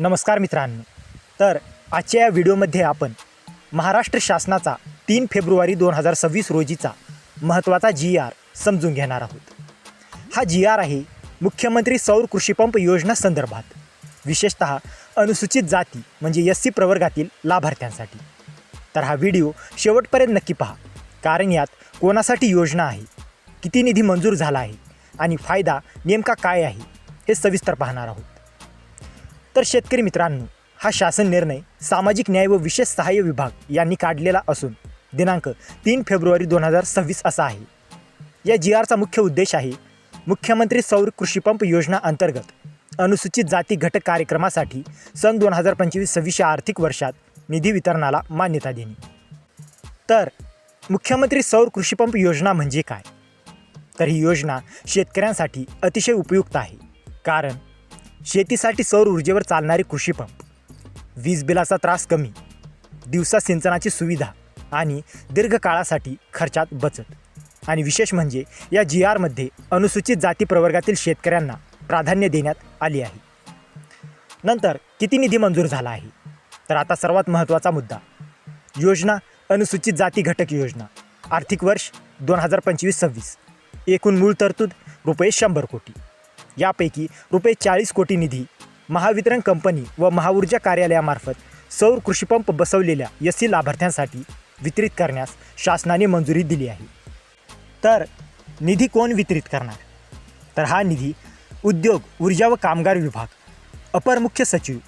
नमस्कार मित्रांनो. तर आजच्या या व्हिडिओमध्ये आपण महाराष्ट्र शासनाचा तीन फेब्रुवारी दोन हजार सव्वीस रोजीचा महत्त्वाचा जी आर समजून घेणार आहोत. हा जी आर आहे मुख्यमंत्री सौर कृषीपंप योजना संदर्भात. विशेषत अनुसूचित जाती म्हणजे एस सी प्रवर्गातील लाभार्थ्यांसाठी. तर हा व्हिडिओ शेवटपर्यंत नक्की पहा. कारण यात कोणासाठी योजना आहे किती निधी मंजूर झाला आहे आणि फायदा नेमका काय आहे हे सविस्तर पाहणार आहोत. तर शेतकरी मित्रांनो हा शासन निर्णय सामाजिक न्याय व विशेष सहाय्य विभाग यांनी काढलेला असून दिनांक तीन फेब्रुवारी दोन हजार सव्वीस असा आहे. या जी आरचा मुख्य उद्देश आहे मुख्यमंत्री सौर कृषीपंप योजना अंतर्गत अनुसूचित जाती घटक कार्यक्रमासाठी सन दोन हजार पंचवीस सव्वीसच्या आर्थिक वर्षात निधी वितरणाला मान्यता देणे. तर मुख्यमंत्री सौर कृषीपंप योजना म्हणजे काय? तर ही योजना शेतकऱ्यांसाठी अतिशय उपयुक्त आहे. कारण शेतीसाठी सौर ऊर्जेवर चालणारे कृषीपंप वीज बिलाचा त्रास कमी दिवसा सिंचनाची सुविधा आणि दीर्घकाळासाठी खर्चात बचत. आणि विशेष म्हणजे या जी आरमध्ये अनुसूचित जाती प्रवर्गातील शेतकऱ्यांना प्राधान्य देण्यात आली आहे. नंतर किती निधी मंजूर झाला आहे? तर आता सर्वात महत्त्वाचा मुद्दा योजना अनुसूचित जाती घटक योजना आर्थिक वर्ष दोन हजार पंचवीस सव्वीस. एकूण मूळ तरतूद रुपये शंभर कोटी. यापैकी रुपये चाळीस कोटी निधी महावितरण कंपनी व महाऊर्जा कार्यालयामार्फत सौर कृषीपंप बसवलेल्या एस सी लाभार्थ्यांसाठी वितरित करण्यास शासनाने मंजुरी दिली आहे. तर निधी कोण वितरित करणार? तर हा निधी उद्योग ऊर्जा व कामगार विभाग अपर मुख्य सचिव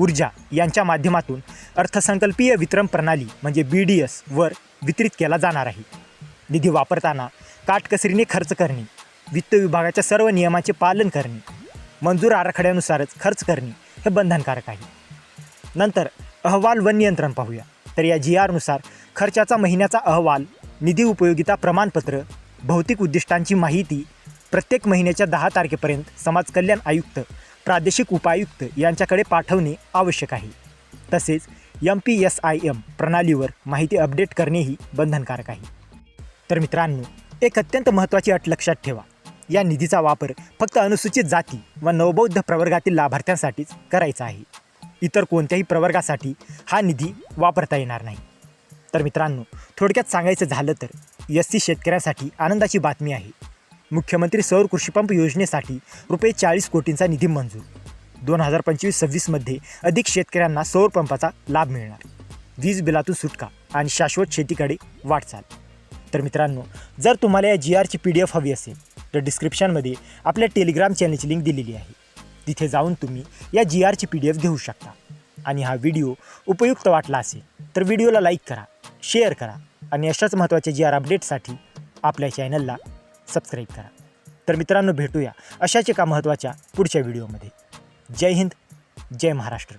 ऊर्जा यांच्या माध्यमातून अर्थसंकल्पीय वितरण प्रणाली म्हणजे बी डी एस वर वितरित केला जाणार आहे. निधी वापरताना काटकसरीने खर्च करणे वित्त विभागाच्या सर्व नियमांचे पालन करणे मंजूर आराखड्यानुसारच खर्च करणे हे बंधनकारक आहे. नंतर अहवाल व नियंत्रण पाहूया. तर या जी आरनुसार खर्चाचा महिन्याचा अहवाल निधी उपयोगिता प्रमाणपत्र भौतिक उद्दिष्टांची माहिती प्रत्येक महिन्याच्या दहा तारखेपर्यंत समाज कल्याण आयुक्त प्रादेशिक उपायुक्त यांच्याकडे पाठवणे आवश्यक आहे. तसेच M P S I M प्रणालीवर माहिती अपडेट करणेही बंधनकारक आहे. तर मित्रांनो एक अत्यंत महत्त्वाची अट लक्षात ठेवा. या निधीचा वापर फक्त अनुसूचित जाती व नवबौद्ध प्रवर्गातील लाभार्थ्यांसाठीच करायचा आहे. इतर कोणत्याही प्रवर्गासाठी हा निधी वापरता येणार नाही. तर मित्रांनो थोडक्यात सांगायचं झालं तर एस सी शेतकऱ्यांसाठी आनंदाची बातमी आहे. मुख्यमंत्री सौर कृषीपंप योजनेसाठी रुपये चाळीस कोटींचा निधी मंजूर. दोन हजार पंचवीस सव्वीसमध्ये अधिक शेतकऱ्यांना सौर पंपाचा लाभ मिळणार. वीज बिलातून सुटका आणि शाश्वत शेतीकडे वाटचाल. तर मित्रांनो जर तुम्हाला या जी आरची पी डी एफ हवी असेल तर डिस्क्रिप्शनमध्ये आपल्या टेलिग्राम चॅनलची लिंक दिलेली आहे. तिथे जाऊन तुम्ही या जी आरची पी डी एफ घेऊ शकता. आणि हा व्हिडिओ उपयुक्त वाटला असेल तर व्हिडिओला लाईक करा शेअर करा आणि अशाच महत्त्वाच्या जी आर अपडेटसाठी आपल्या चॅनलला सबस्क्राईब करा. तर मित्रांनो भेटूया अशाच एका महत्त्वाच्या पुढच्या व्हिडिओमध्ये जय हिंद जय महाराष्ट्र.